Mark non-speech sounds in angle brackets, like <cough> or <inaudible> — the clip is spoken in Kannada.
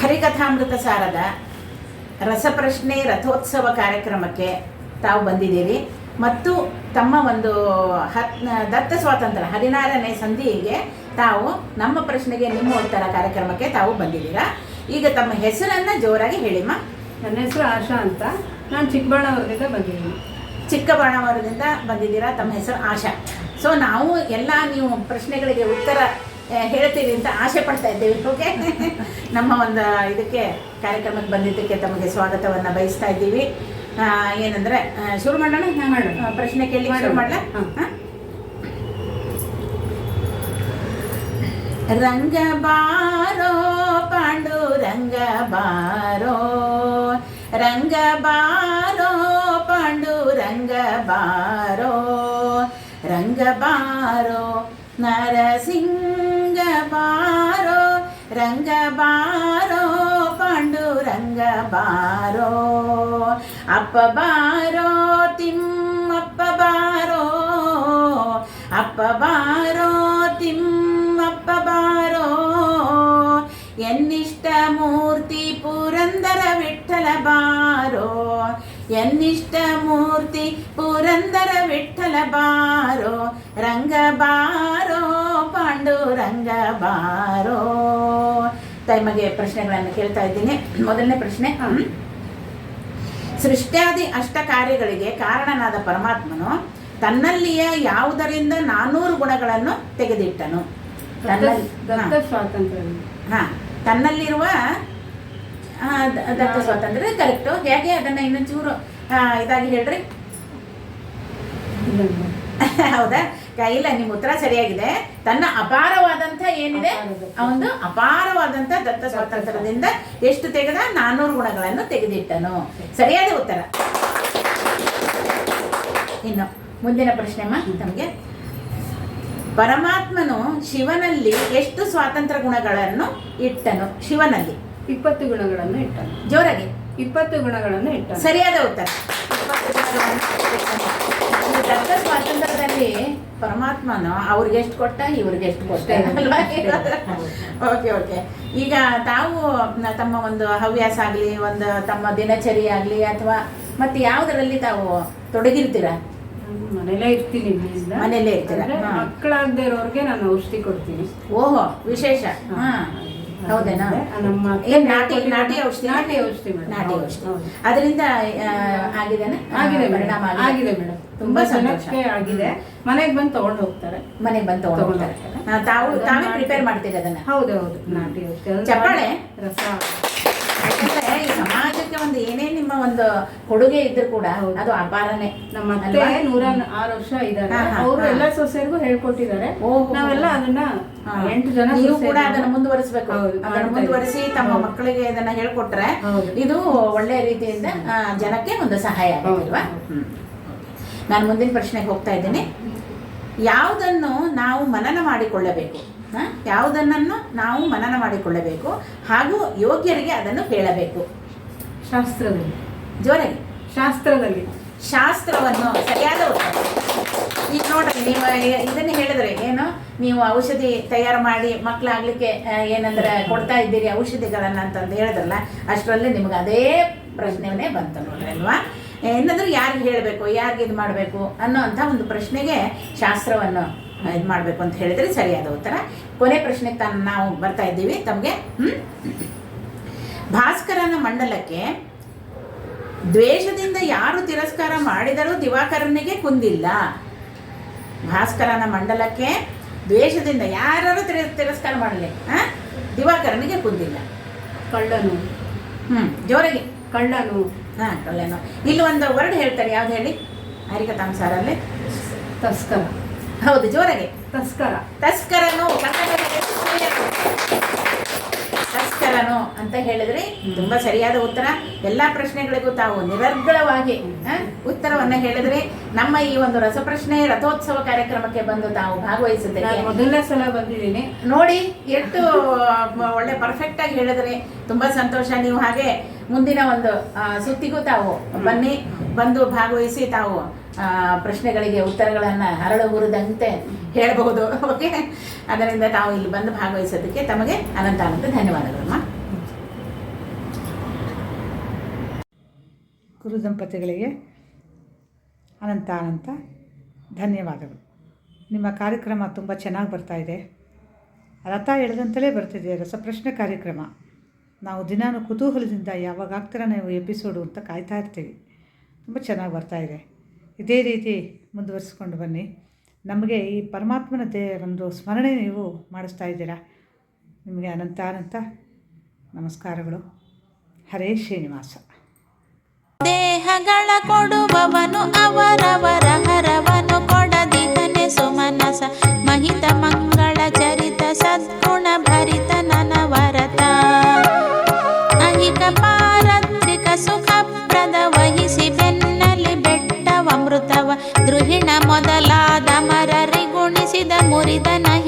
ಹರಿಕಥಾಮೃತ ಸಾರದ ರಸಪ್ರಶ್ನೆ ರಥೋತ್ಸವ ಕಾರ್ಯಕ್ರಮಕ್ಕೆ ತಾವು ಬಂದಿದ್ದೀರಿ. ಮತ್ತು ತಮ್ಮ ಒಂದು ಹತ್ ದತ್ತ ಸ್ವಾತಂತ್ರ್ಯ ಹದಿನಾರನೇ ಸಂಧಿಗೆ ತಾವು ನಮ್ಮ ಪ್ರಶ್ನೆಗೆ ನಿಮ್ಮ ಉತ್ತರ ಕಾರ್ಯಕ್ರಮಕ್ಕೆ ತಾವು ಬಂದಿದ್ದೀರಾ. ಈಗ ತಮ್ಮ ಹೆಸರನ್ನು ಜೋರಾಗಿ ಹೇಳಿಮ್ಮ ನನ್ನ ಹೆಸರು ಆಶಾ ಅಂತ. ನಾನು ಚಿಕ್ಕಬಳ್ಳಾಪುರದಿಂದ ಬಂದಿದ್ದೀನಿ. ಚಿಕ್ಕಬಳ್ಳಾಪುರದಿಂದ ಬಂದಿದ್ದೀರಾ ತಮ್ಮ ಹೆಸರು ಆಶಾ. ಸೊ ನಾವು ಎಲ್ಲ ನೀವು ಪ್ರಶ್ನೆಗಳಿಗೆ ಉತ್ತರ ಆ, ಹೇಳ್ತೀರಿ ಅಂತ ಆಸೆ ಪಡ್ತಾ ಇದ್ದೇವೆ ಓಕೆ <laughs> ನಮ್ಮ ಒಂದು ಇದಕ್ಕೆ ಕಾರ್ಯಕ್ರಮಕ್ಕೆ ಬಂದಿದ್ದಕ್ಕೆ ತಮಗೆ ಸ್ವಾಗತವನ್ನು ಬಯಸ್ತಾ ಇದ್ದೀವಿ. ಏನಂದ್ರೆ ಶುರು ಮಾಡೋಣ? ಪ್ರಶ್ನೆ ಕೇಳಿ ಶುರು. ಮಾಡಲ. ರಂಗ ಬಾರೋ ಪಾಂಡು ರಂಗ ಬಾರೋ. ರಂಗ ಬಾರೋ ಪಾಂಡು ರಂಗ ಬಾರೋ. ರಂಗ ಬಾರೋ ನರಸಿಂಗ ಬಾರೋ ರಂಗ ಬಾರೋ ಪಾಂಡು ರಂಗ ಬಾರೋ ಅಪ್ಪ ಬಾರೋ ತಿಮ್ಮಪ್ಪ ಬಾರೋ ಅಪ್ಪ ಬಾರೋ ತಿಮ್ಮಪ್ಪ ಬಾರೋ ಎನ್ನಿಷ್ಟ ಮೂರ್ತಿ ಪುರಂದರ ವಿಠಲ ಬಾರೋ ಎನ್ನಿಷ್ಟ ಮೂರ್ತಿ ಪುರಂದರ ವಿಠಲ ಬಾರೋ ರಂಗ ಬಾರೋ ಪಾಂಡು ರಂಗ ಬಾರೋ ತಮಗೆ ಪ್ರಶ್ನೆಗಳನ್ನು ಕೇಳ್ತಾ ಇದ್ದೀನಿ. ಮೊದಲನೇ ಪ್ರಶ್ನೆ. ಸೃಷ್ಟ್ಯಾದಿ ಅಷ್ಟ ಕಾರ್ಯಗಳಿಗೆ ಕಾರಣನಾದ ಪರಮಾತ್ಮನು ತನ್ನಲ್ಲಿಯ ಯಾವುದರಿಂದ ನಾನೂರು ಗುಣಗಳನ್ನು ತೆಗೆದಿಟ್ಟನು. ಹಾ. ತನ್ನಲ್ಲಿರುವ ದತ್ತ ಸ್ವಾತಂತ್ರ್ಯ ಕರೆಕ್ಟು. ಹೇಗೆ ಅದನ್ನ ಇನ್ನೊಂಚೂರು ಇದಾಗಿ ಹೇಳ್ರಿ. <laughs> ಹೌದಾ? ಇಲ್ಲ ನಿಮ್ಮ ಉತ್ತರ ಸರಿಯಾಗಿದೆ. ತನ್ನ ಅಪಾರವಾದಂತ ಏನಿದೆ? ಒಂದು ಅಪಾರವಾದಂತ ದತ್ತ ಸ್ವಾತಂತ್ರ್ಯದಿಂದ ಎಷ್ಟು ತೆಗೆದ? ನಾನೂರು ಗುಣಗಳನ್ನು ತೆಗೆದಿಟ್ಟನು. ಸರಿಯಾದ ಉತ್ತರ. ಇನ್ನು ಮುಂದಿನ ಪ್ರಶ್ನೆಮ್ಮ ತಮಗೆ. ಪರಮಾತ್ಮನು ಶಿವನಲ್ಲಿ ಎಷ್ಟು ಸ್ವಾತಂತ್ರ್ಯ ಗುಣಗಳನ್ನು ಇಟ್ಟನು? ಶಿವನಲ್ಲಿ. ಇಪ್ಪತ್ತು ಗುಣಗಳನ್ನು ಇಟ್ಟನು. ಜೋರಾಗಿ. ಇಪ್ಪತ್ತು ಗುಣಗಳನ್ನು ಇಟ್ಟನು. ಸರಿಯಾದ ಉತ್ತರ. ಇಪ್ಪತ್ತು ಗುಣಗಳನ್ನು ದತ್ತ ಸ್ವಾತಂತ್ರ್ಯದಲ್ಲಿ ಪರಮಾತ್ಮನು ಅವ್ರಿಗೆ ಎಷ್ಟು ಕೊಟ್ಟ ಇವ್ರಿಗೆ ಎಷ್ಟು ಕೊಟ್ಟ ಅಲ್ವಾ? Okay okay. ಈಗ ತಾವು ತಮ್ಮ ಒಂದು ಹವ್ಯಾಸ ಆಗಲಿ ಒಂದು ತಮ್ಮ ದಿನಚರಿ ಆಗಲಿ ಅಥವಾ ಮತ್ತೆ ಯಾವುದರಲ್ಲಿ ತಾವು ತೊಡಗಿರ್ತೀರಾ? ಮನೇಲೇ ಇರ್ತೀನಿ. ಮನೇಲೇ ಇರ್ತೀರ? ಮಕ್ಕಳಾಗದೆ ಇರೋರ್ಗೆ ನಾನು ಔಷಧಿ ಕೊಡ್ತೀನಿ. ಓಹೋ ವಿಶೇಷ. ಹಾ ಹೌದೇನಾ? ನಮ್ಮ ಏನ್ ನಾಟಿ ನಾಟಿ ಔಷಧಿ ನಾಟಿ ಔಷಧಿ ಮೇಡಮ್. ನಾಟಿ ಔಷಧಿ. ಅದರಿಂದ ಆಗಿದೆನಾ ಆಗಿದೆ ಮೇಡಮ್. ಪರಿಣಾಮ ಆಗಿದೆ. ಮೇಡಮ್. ತುಂಬಾ ಸಂತೋಷ. ಆಗಿದೆ. ಮನೆಗೆ ಬಂದು ತಗೊಂಡು ಹೋಗ್ತಾರೆ. ಮನೆಗೆ ಬಂದು ತಗೊಂಡು ಹೋಗ್ತಾರೆ. ತಾವು ತಾವೇ ಪ್ರಿಪೇರ್ ಮಾಡ್ತೀರಿ ಅದನ್ನ? ಹೌದು ಹೌದು. ನಾಟಿ ಔಷಧಿ. ಚಪ್ಪಾಳೆ? ರಸ. ಈ ಸಮಾಜಕ್ಕೆ ಒಂದು ಏನೇ ನಿಮ್ಮ ಒಂದು ಕೊಡುಗೆ ಇದ್ರೂ ಕೂಡ ಅದು ಅಪಾರನೇ ನಮ್ಮ ಅಲ್ವಾ? ನೂರ ಆರು ವರ್ಷ ಇದ್ದಾರೆ ಹಾ, ಹಾ, ಅವರು ಹಾ. ಎಲ್ಲ ಸೊಸೆಯರಿಗೂ ಹೇಳ್ಕೊಟ್ಟಿದ್ದಾರೆ ಓಹೋ. ನಾವೆಲ್ಲ ಅದನ್ನ ಹಾ. ಎಂಟು ಜನ ನೀವು ಸೊಸೆಯರು ಕೂಡ ಅದನ್ನ ಮುಂದುವರಿಸಬೇಕು ಹೌದು, ಅದನ್ನ ಮಾಡ್ತಾ ಮುಂದುವರಿಸಿ ತಮ್ಮ ಮಕ್ಕಳಿಗೆ ಇದನ್ನ ಹೇಳ್ಕೊಟ್ರೆ ಹೌದು. ಇದು ಒಳ್ಳೆ ರೀತಿಯಿಂದ ಆ, ಜನಕ್ಕೆ ಒಂದು ಸಹಾಯ ಆಗುತ್ತಲ್ವಾ ಹೌದು. ಹ್ಮ್. ನಾನು ಮುಂದಿನ ಪ್ರಶ್ನೆಗೆ ಹೋಗ್ತಾ ಇದ್ದೀನಿ ಯಾವುದನ್ನು ನಾವು ಮನನ ಮಾಡಿಕೊಳ್ಳಬೇಕು ಯಾವುದನ್ನು ಯಾವುದನ್ನನ್ನು ನಾವು ಮನನ ಮಾಡಿಕೊಳ್ಳಬೇಕು ಹಾಗೂ ಯೋಗ್ಯರಿಗೆ ಅದನ್ನು ಹೇಳಬೇಕು. ಶಾಸ್ತ್ರದಲ್ಲಿ. ಜೋರಾಗಿ. ಶಾಸ್ತ್ರದಲ್ಲಿ. ಶಾಸ್ತ್ರವನ್ನು ಸರಿಯಾದ ಉತ್ತರ. ಈಗ ನೋಡ್ರಿ ನೀವು ಇದನ್ನು ಹೇಳಿದ್ರೆ ಏನು? ನೀವು ಔಷಧಿ ತಯಾರು ಮಾಡಿ ಮಕ್ಕಳಾಗ್ಲಿಕ್ಕೆ ಏನಂದ್ರೆ ಕೊಡ್ತಾ ಇದ್ದೀರಿ ಔಷಧಿಗಳನ್ನು ಅಂತಂದು ಹೇಳಿದ್ರಲ್ಲ ಅಷ್ಟರಲ್ಲಿ ನಿಮ್ಗೆ ಅದೇ ಪ್ರಶ್ನೆನೇ ಬಂತು ನೋಡ್ರಿ ಅಲ್ವಾ? ಏನಾದ್ರೂ ಯಾರಿಗೆ ಹೇಳಬೇಕು ಯಾರಿಗೆ ಇದು ಮಾಡಬೇಕು ಅನ್ನೋ ಅಂಥ ಒಂದು ಪ್ರಶ್ನೆಗೆ ಶಾಸ್ತ್ರವನ್ನು ಇದು ಮಾಡಬೇಕು ಅಂತ ಹೇಳಿದ್ರೆ ಸರಿಯಾದ ಉತ್ತರ. ಕೊನೆ ಪ್ರಶ್ನೆಗೆ ತಾನು ನಾವು ಬರ್ತಾ ಇದ್ದೀವಿ ತಮಗೆ ಭಾಸ್ಕರನ ಮಂಡಲಕ್ಕೆ ದ್ವೇಷದಿಂದ ಯಾರು ತಿರಸ್ಕಾರ ಮಾಡಿದರೂ ದಿವಾಕರನಿಗೆ ಕುಂದಿಲ್ಲ. ಭಾಸ್ಕರನ ಮಂಡಲಕ್ಕೆ ದ್ವೇಷದಿಂದ ಯಾರು ತಿರ- ತಿರಸ್ಕಾರ ಮಾಡಲಿ ಆ? ದಿವಾಕರನಿಗೆ ಕುಂದಿಲ್ಲ. ಕಳ್ಳನು. ಹ್ಮ್ ಜೋರಾಗಿ. ಕಳ್ಳನು. ಹಾ ಕಳ್ಳನು ಇಲ್ಲಿ ಒಂದು ವರ್ಡ್ ಹೇಳ್ತಾರೆ ಯಾವ್ದು ಹೇಳಿ? ಹರಿಕಥಾಂಸಾರಲ್ಲಿ ತಸ್ಕರ. ಹೌದು ಜೋರಾಗಿ. ತಸ್ಕರ. ತಸ್ಕರನು ಕನ್ನಡದಲ್ಲಿ ತಸ್ಕರನು ಅಂತ ಹೇಳಿದ್ರೆ ತುಂಬಾ ಸರಿಯಾದ ಉತ್ತರ. ಎಲ್ಲಾ ಪ್ರಶ್ನೆಗಳಿಗೂ ತಾವು ನಿರರ್ಗಳವಾಗಿ ಉತ್ತರವನ್ನು ಹೇಳಿದ್ರೆ. ನಮ್ಮ ಈ ಒಂದು ರಸಪ್ರಶ್ನೆ ರಥೋತ್ಸವ ಕಾರ್ಯಕ್ರಮಕ್ಕೆ ಬಂದು ತಾವು ಭಾಗವಹಿಸಿದ್ದಕ್ಕೆ. ಮೊದಲನೇ ಸಲ ಬಂದಿದ್ದೀನಿ. ನೋಡಿ ಎಷ್ಟು ಒಳ್ಳೆ ಪರ್ಫೆಕ್ಟ್ ಆಗಿ ಹೇಳಿದ್ರೆ. ತುಂಬಾ ಸಂತೋಷ ನೀವು ಹಾಗೆ ಮುಂದಿನ ಒಂದು ಸುತ್ತಿಗೂ ತಾವು ಬನ್ನಿ, ಬಂದು ಭಾಗವಹಿಸಿ ತಾವು ಪ್ರಶ್ನೆಗಳಿಗೆ ಉತ್ತರಗಳನ್ನು ಹರಳು ಹುರಿದಂತೆ ಹೇಳಬಹುದು ಓಕೆ ಅದರಿಂದ ತಾವು ಇಲ್ಲಿ ಬಂದು ಭಾಗವಹಿಸೋದಕ್ಕೆ ತಮಗೆ ಅನಂತ ಅನಂತ ಧನ್ಯವಾದಗಳಮ್ಮ ಗುರು ದಂಪತಿಗಳಿಗೆ ಅನಂತ ಅನಂತ ಧನ್ಯವಾದಗಳು. ನಿಮ್ಮ ಕಾರ್ಯಕ್ರಮ ತುಂಬ ಚೆನ್ನಾಗಿ ಬರ್ತಾ ಇದೆ. ರಥ ಎಳೆದಂತಲೇ ಬರ್ತಿದೆ, ರಸಪ್ರಶ್ನೆ ಕಾರ್ಯಕ್ರಮ. ನಾವು ದಿನಾನು ಕುತೂಹಲದಿಂದ ಯಾವಾಗ ಆಗ್ತೀರಾ ನೀವು ಎಪಿಸೋಡು ಅಂತ ಕಾಯ್ತಾ ಇರ್ತೀವಿ. ತುಂಬ ಚೆನ್ನಾಗಿ ಬರ್ತಾ ಇದೆ. ಇದೇ ರೀತಿ ಮುಂದುವರಿಸ್ಕೊಂಡು ಬನ್ನಿ. ನಮಗೆ ಈ ಪರಮಾತ್ಮನ ದೇ ಒಂದು ಸ್ಮರಣೆ ನೀವು ಮಾಡಿಸ್ತಾ ಇದ್ದೀರಾ? ನಿಮಗೆ ಅನಂತ ಅನಂತ ನಮಸ್ಕಾರಗಳು. ಹರೇ ಶ್ರೀನಿವಾಸ. ದೇಹಗಳ ಕೊಡುವವನು ಅವರವರ ಹರವನು ದೃಹಿಣ ಮೊದಲಾದ ಮರರಿಗುಣಿಸಿದ ಮುರಿದ ನಹಿತರನ